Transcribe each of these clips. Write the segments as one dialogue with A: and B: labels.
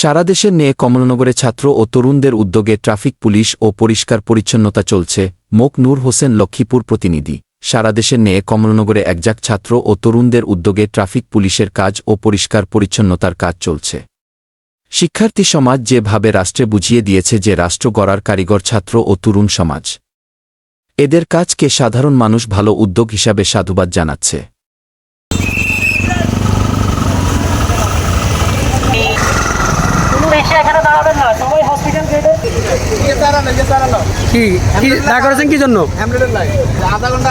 A: সারা দেশের নিয়ে কমলনগরে ছাত্র ও তরুণদের উদ্যোগে ট্রাফিক পুলিশ ও পরিষ্কার পরিচ্ছন্নতা চলছে, মোক নূর হোসেন লক্ষ্মীপুর প্রতিনিধি। সারা দেশের নিয়ে কমলনগরে একজাক ছাত্র ও তরুণদের উদ্যোগে ট্রাফিক পুলিশের কাজ ও পরিষ্কার পরিচ্ছন্নতার কাজ চলছে। শিক্ষার্থী সমাজ যেভাবে রাষ্ট্রে বুঝিয়ে দিয়েছে যে রাষ্ট্র গড়ার কারিগর ছাত্র ও তরুণ সমাজ। এদের কাজকে সাধারণ মানুষ ভালো উদ্যোগ হিসাবে সাধুবাদ জানাচ্ছে।
B: কি? করেছেন কি জন্য?
C: আধা ঘণ্টা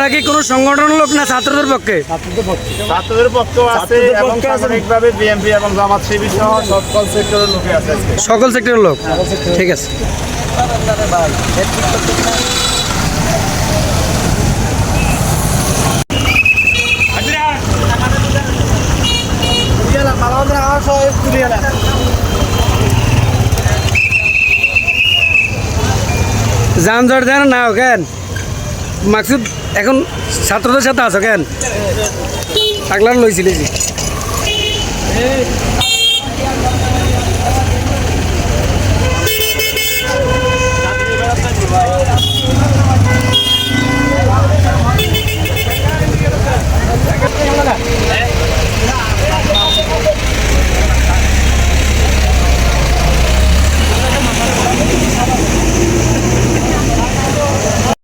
B: আপনারা কি কোনো সংগঠন লোক না ছাত্রদের পক্ষে?
C: ছাত্রদের পক্ষেও আছে এবং সামরিকভাবে বিএনপি এবং জামাত শিবির সহ সকল সেক্টরের লোকে আছে
B: সকল সেক্টরের লোক? ঠিক আছে। যানজট দেন না কেন? মাকসুদ এখন ছাত্রদের সাথে আছো কেন? পাগলার লইছিলি